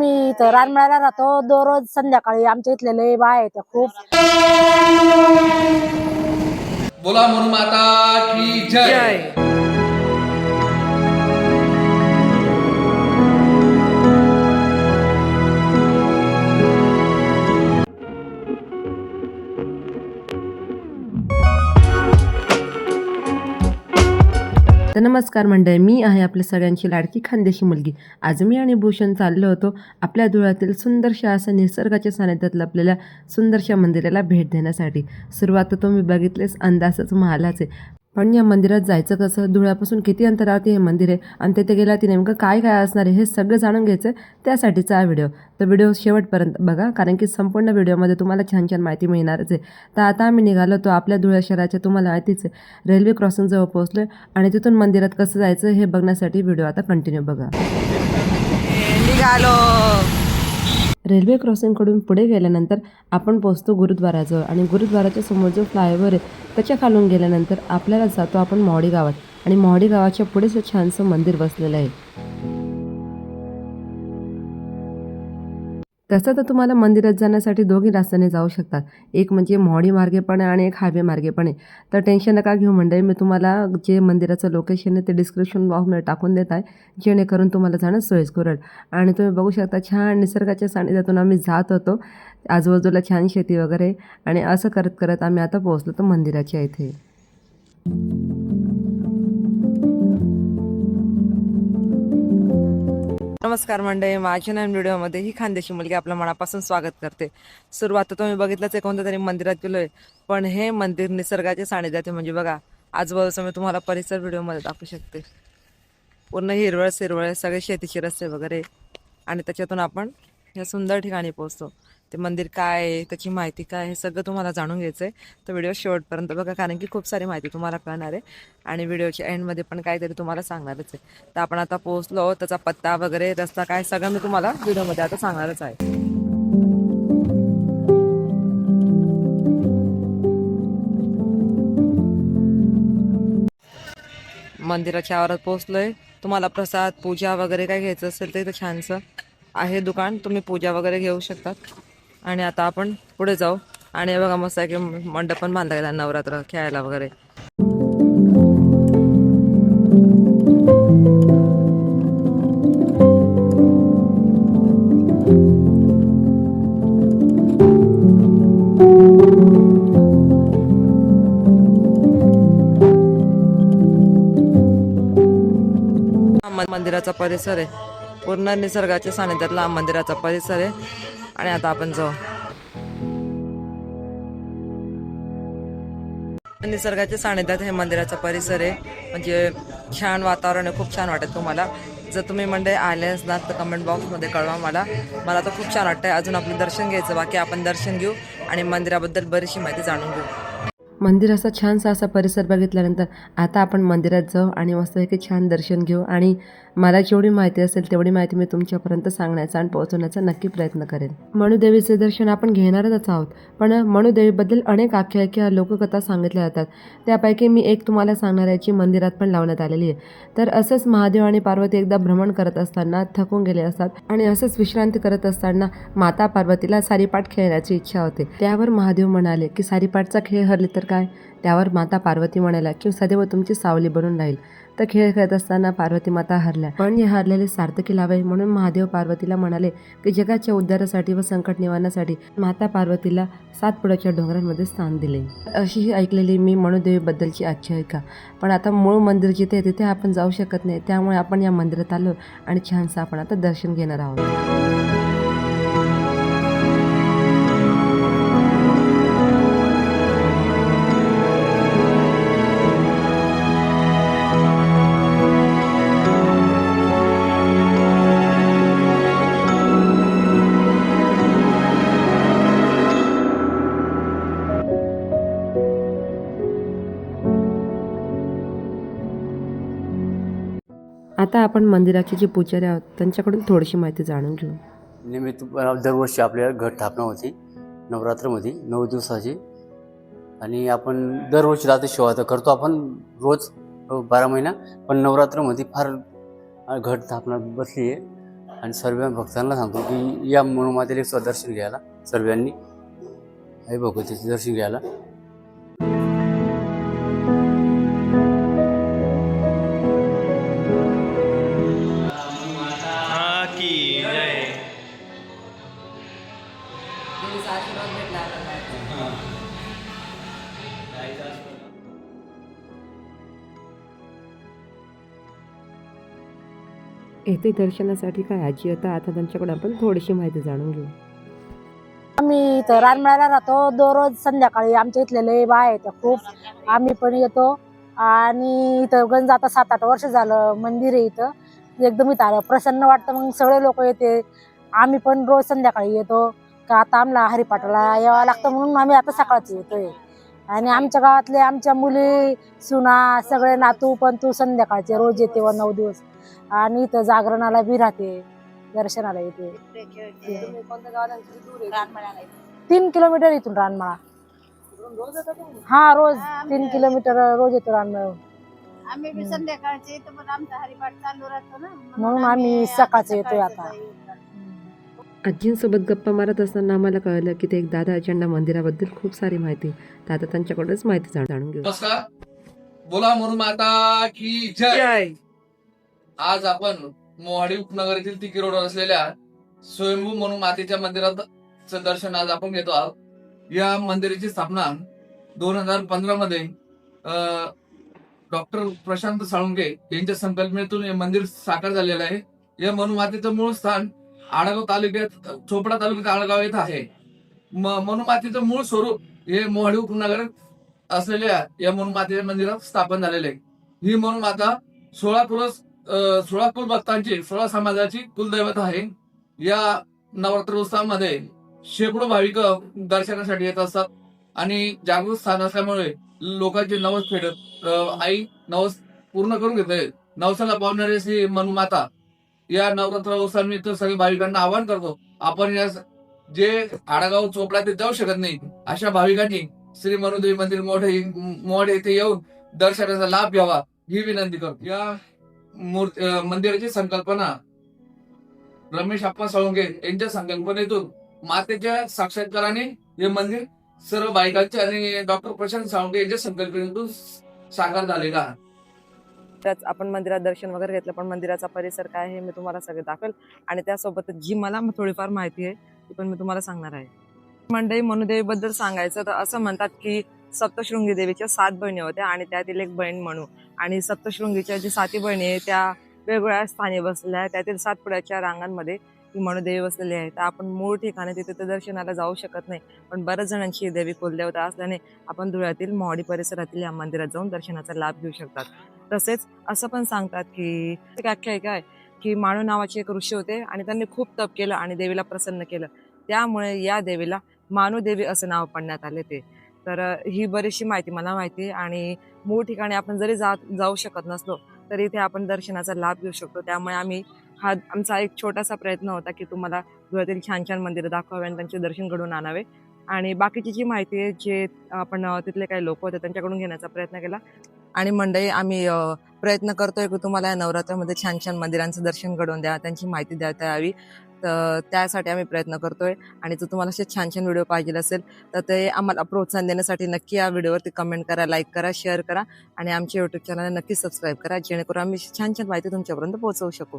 आम्ही इथं रानमेळ्याला राहतो. दररोज संध्याकाळी आमच्या इथले लय बाय आहेत. खूप. बोला म्हणून माता की जय. तर नमस्कार मंडळी मी आहे आपल्या सगळ्यांची लाडकी खानदेशी मुलगी. आज मी आणि भूषण चाललो होतो आपल्या धुळ्यातील सुंदरशा असं निसर्गाच्या सानिध्यातलं आपल्याला सुंदरशा मंदिराला भेट देण्यासाठी. सुरुवात तुम्ही बघितलेच अंदाजच महालाच. आहे पण या मंदिरात जायचं कसं? धुळ्यापासून किती अंतरावरती हे मंदिर आहे? आणि तिथे गेला ती नेमकं काय काय असणार आहे? हे सगळं जाणून घ्यायचं त्यासाठीचा हा व्हिडिओ. तर व्हिडिओ शेवटपर्यंत बघा कारण की संपूर्ण व्हिडिओमध्ये तुम्हाला छान छान माहिती मिळणारच आहे. तर आता आम्ही निघालो तो आपल्या धुळ्या शहराच्या तुम्हाला माहितीच आहे. रेल्वे क्रॉसिंगजवळ पोहोचलो आणि तिथून मंदिरात कसं जायचं हे बघण्यासाठी व्हिडिओ आता कंटिन्यू बघा. निघालो. रेल्वे क्रॉसिंगकडून पुढे गेल्यानंतर आपण पोहोचतो गुरुद्वाराजवळ. आणि गुरुद्वाराच्या समोर जो फ्लायओव्हर आहे त्याच्या खालून गेल्यानंतर आपल्याला जातो आपण मॉडी गावात. आणि मॉडी गावाच्या पुढेच छानसं मंदिर बसलेलं आहे. तसं तर तुम्हाला मंदिरात जाण्यासाठी दोघी रस्त्याने जाऊ शकतात. एक म्हणजे मोहाडी मार्गे पण आहे आणि एक हायवे मार्गे पण आहे. तर टेन्शन नका घेऊ मंडळी मी तुम्हाला जे मंदिराचं लोकेशन आहे ते डिस्क्रिप्शन बॉक्समध्ये टाकून देत आहे जेणेकरून तुम्हाला जाणं सोयीस्कर होईल. आणि तुम्ही बघू शकता छान निसर्गाच्या सानिध्यातून आम्ही जात होतो. आजूबाजूला छान शेती वगैरे आणि असं करत करत आम्ही आता पोहोचलो तर मंदिराच्या इथे. नमस्कार मंडळी माझ्या नवीन व्हिडिओमध्ये ही खानदेशी मुलगी आपल्या मनापासून स्वागत करते. सुरुवात तर तुम्ही बघितलंच आहे कोणत्या तरी मंदिरात गेलोय. पण हे मंदिर निसर्गाच्या सानिध्यात म्हणजे बघा आजूबाजूचा मी तुम्हाला परिसर व्हिडिओमध्ये दाखवू शकते. पूर्ण हिरवळ सिरवळ सगळे शेतीचे रस्ते वगैरे. आणि त्याच्यातून आपण या सुंदर ठिकाणी पोहोचतो. ते मंदिर काय आहे त्याची माहिती काय हे सगळं तुम्हाला जाणून घ्यायचं आहे तर व्हिडिओ शेवटपर्यंत बघा कारण की खूप सारी माहिती तुम्हाला कळणार आहे. आणि व्हिडिओच्या एंडमध्ये पण काहीतरी तुम्हाला सांगणारच आहे. तर आपण आता पोहोचलो त्याचा पत्ता वगैरे रस्ता काय सगळं मी तुम्हाला व्हिडिओमध्ये आता सांगणारच आहे. मंदिराच्या आवारात पोहोचलोय. तुम्हाला प्रसाद पूजा वगैरे काय घ्यायचं असेल तर इथं छानसं आहे दुकान तुम्ही पूजा वगैरे घेऊ शकतात. आणि आता आपण पुढे जाऊ. आणि बघा मस्त आहे की मंडप पण बांधला गेला नवरात्र खेळायला वगैरे. मंदिराचा परिसर आहे. पूर्ण निसर्गाच्या सानिध्यातला मंदिराचा परिसर आहे. आणि आता आपण जाऊ. निसर्गाच्या सानिध्यात हे मंदिराचा परिसर आहे. म्हणजे छान वातावरण आहे. खूप छान वाटत तुम्हाला. जर तुम्ही मंडळी आले असणार तर कमेंट बॉक्समध्ये कळवा मला. मला तर खूप छान वाटतं अजून आपलं दर्शन घ्यायचं. बाकी आपण दर्शन घेऊ आणि मंदिराबद्दल बरीचशी माहिती जाणून घेऊ. मंदिर असा छानसा असा परिसर बघितल्यानंतर आता आपण मंदिरात जाऊ आणि मस्तपैकी छान दर्शन घेऊ आणि मला जेवढी माहिती असेल तेवढी माहिती मी तुमच्यापर्यंत सांगण्याचा आणि पोहोचवण्याचा नक्की प्रयत्न करेन. मणुदेवीचे दर्शन आपण घेणारच आहोत पण मणुदेवीबद्दल अनेक आख्यायिका लोककथा सांगितल्या जातात. त्यापैकी मी एक तुम्हाला सांगणार याची मंदिरात पण लावण्यात आलेली आहे. तर असंच महादेव आणि पार्वती एकदा भ्रमण करत असताना थकून गेले असतात आणि असंच विश्रांती करत असताना माता पार्वतीला सारीपाठ खेळण्याची इच्छा होते. त्यावर महादेव म्हणाले की सारीपाठचा खेळ हरले तर काय? त्यावर माता पार्वती म्हणाल्या की सदैव तुमची सावली बनून राहील. तर खेळ खेळत असताना पार्वती माता हरल्या. पण हे हरलेले सार्थकी लावे म्हणून महादेव पार्वतीला म्हणाले की जगाच्या उद्धारासाठी व संकट निवारणासाठी माता पार्वतीला सातपुड्याच्या डोंगरांमध्ये स्थान दिले. अशी ही ऐकलेली मी मणुदेवीबद्दलची आख्यायिका. पण आता मूळ मंदिर जिथे आहे तिथे आपण जाऊ शकत नाही. त्यामुळे आपण या मंदिरात आलो आणि छानसं आपण आता दर्शन घेणार आहोत. आता आपण मंदिराचे जे पुजारी आहोत त्यांच्याकडून थोडीशी माहिती जाणून घेऊ. निमित्त दरवर्षी आपल्याला घट स्थापना होती नवरात्रमध्ये नऊ दिवसाची. आणि आपण दरवर्षी रात्री शिवा तर करतो आपण रोज बारा महिना पण नवरात्रमध्ये फार घट स्थापना बसली आहे. आणि सर्व भक्तांना सांगतो की या मनोमातेला एक दर्शन घ्यायला सर्वांनी आई भगवतीचे दर्शन घ्यायला. येथे दर्शनासाठी काय आजी? येतात आता त्यांच्याकडे आपण थोडीशी माहिती जाणून घेऊ. आम्ही इथं रानमेळ्याला राहतो. दररोज संध्याकाळी आमच्या इथले लय बाय आहेत. खूप आम्ही पण येतो. आणि इथं गंज आता सात आठ वर्ष झालं मंदिर आहे इथं. एकदम इथं आलं. प्रसन्न वाटतं मग सगळे लोक येते. आम्ही पण रोज संध्याकाळी येतो. का आता आम्हाला हरिपाठाला यावं लागतं म्हणून आम्ही आता सकाळचं येतोय. आणि आमच्या गावातले आमच्या मुली सुना सगळे नातू पण तू संध्याकाळचे रोज येते व नऊ दिवस आणि इथं जागरणाला बी राहते दर्शनाला येते? तीन किलोमीटर इथून रानमाळा? हा रोज तीन किलोमीटर रोज येतो रानमाळा आम्ही संध्याकाळचे म्हणून आम्ही सकाळचं येतोय आता. आजींसोबत गप्पा मारत असताना आम्हाला कळलं की ते एक दादा अचंडा मंदिराबद्दल खूप सारी माहिती आता त्यांच्याकडूनच माहिती जाण- जाणून घेऊ. नमस्कार. बोला म्हणून माता की जय. जय. आज आपण मोहाडी उपनगर येथील तिकी रोडवर असलेल्या स्वयंभू म्हणून मातेच्या मंदिराचं दर्शन आज आपण घेतो आहोत. या मंदिराची स्थापना दोन हजार पंधरा मध्ये डॉक्टर प्रशांत साळुंके यांच्या संकल्पनेतून हे मंदिर साकार झालेलं आहे. या म्हणून मातेचं मूळ स्थान आडगाव तालुक्यात चोपडा तालुक्यात आडगाव येत आहे. म्हणून मूळ स्वरूप हे मोहाडी उपनगर असलेल्या या मनुमातेच्या मंदिरात स्थापन झालेले आहे. ही मनुमाता माता सोळा कुल भक्तांची सोळा समाजाची कुलदैवत आहे. या नवरात्र उत्सवामध्ये शेकडो भाविक दर्शनासाठी येत असतात आणि जागृत स्थान असल्यामुळे लोकांचे नवस फेडत आई नवस पूर्ण करून घेते. नवसाला पावणारी श्री मनुमाता या नवरात्र उत्सवानिमित्त सगळ्या भाविकांना आवाहन करतो आपण या जे आडागाव चोपडा ते जाऊ शकत नाही अशा भाविकांनी श्री मनुदेवी मंदिर मोठे मोठ येथे येऊन दर्शनाचा लाभ घ्यावा ही विनंती करतो. या मूर्ती मंदिराची संकल्पना रमेश आप्पा साळुंके यांच्या संकल्पनेतून मातेच्या साक्षात्काराने हे मंदिर सर्व बायकांचे आणि डॉक्टर प्रशांत साळुंके यांच्या संकल्पनेतून साकार झालेला आहे. त्याच आपण मंदिरात दर्शन वगैरे घेतलं पण मंदिराचा परिसर काय आहे मी तुम्हाला सगळं दाखवेल. आणि त्यासोबतच जी मला थोडीफार माहिती आहे ती पण मी तुम्हाला सांगणार आहे. मंडई मनुदेवीबद्दल सांगायचं तर असं म्हणतात की सप्तशृंगी देवीच्या सात बहिणी होत्या आणि त्यातील एक बहीण म्हणू आणि सप्तशृंगीच्या जी साती बहिणी आहे त्या वेगवेगळ्या स्थानी बसलेल्या आहेत. त्यातील सातपुड्याच्या रांगांमध्ये ती मनुदेवी बसलेली आहे. तर आपण मूळ ठिकाणी तिथे तर दर्शनाला जाऊ शकत नाही पण बऱ्याच जणांची देवी कुलदेवता असल्याने आपण धुळ्यातील मोहाडी परिसरातील या मंदिरात जाऊन दर्शनाचा लाभ घेऊ शकतात. तसेच असं पण सांगतात की एक आख्यायिका आहे की माणू नावाचे एक ऋषी होते आणि त्यांनी खूप तप केलं आणि देवीला प्रसन्न केलं. त्यामुळे या देवीला मानूदेवी असं नाव पडण्यात आले ते. तर ही बरीचशी माहिती मला माहिती आहे आणि मूळ ठिकाणी आपण जरी जा जाऊ शकत नसलो तरी इथे आपण दर्शनाचा लाभ घेऊ शकतो. त्यामुळे आम्ही हा आमचा एक छोटासा प्रयत्न होता की तुम्हाला धुळ्यातील छान छान मंदिरं दाखवावे आणि त्यांचे दर्शन घडवून आणावे. आणि बाकीची जी माहिती आहे जे आपण तिथले काही लोक होते त्यांच्याकडून घेण्याचा प्रयत्न केला. आणि मंडळी आम्ही प्रयत्न करतोय की तुम्हाला या नवरात्रामध्ये छान छान मंदिरांचं दर्शन घडवून द्या त्यांची माहिती देता यावी. तर त्यासाठी आम्ही प्रयत्न करतोय. आणि जर तुम्हाला असे छान छान व्हिडिओ पाहिजे असेल तर ते आम्हाला प्रोत्साहन देण्यासाठी नक्की या व्हिडिओवरती कमेंट करा लाईक करा शेअर करा. आणि आमच्या युट्यूब चॅनलला नक्की सबस्क्राईब करा जेणेकरून आम्ही छान छान माहिती तुमच्यापर्यंत पोहोचवू शकू.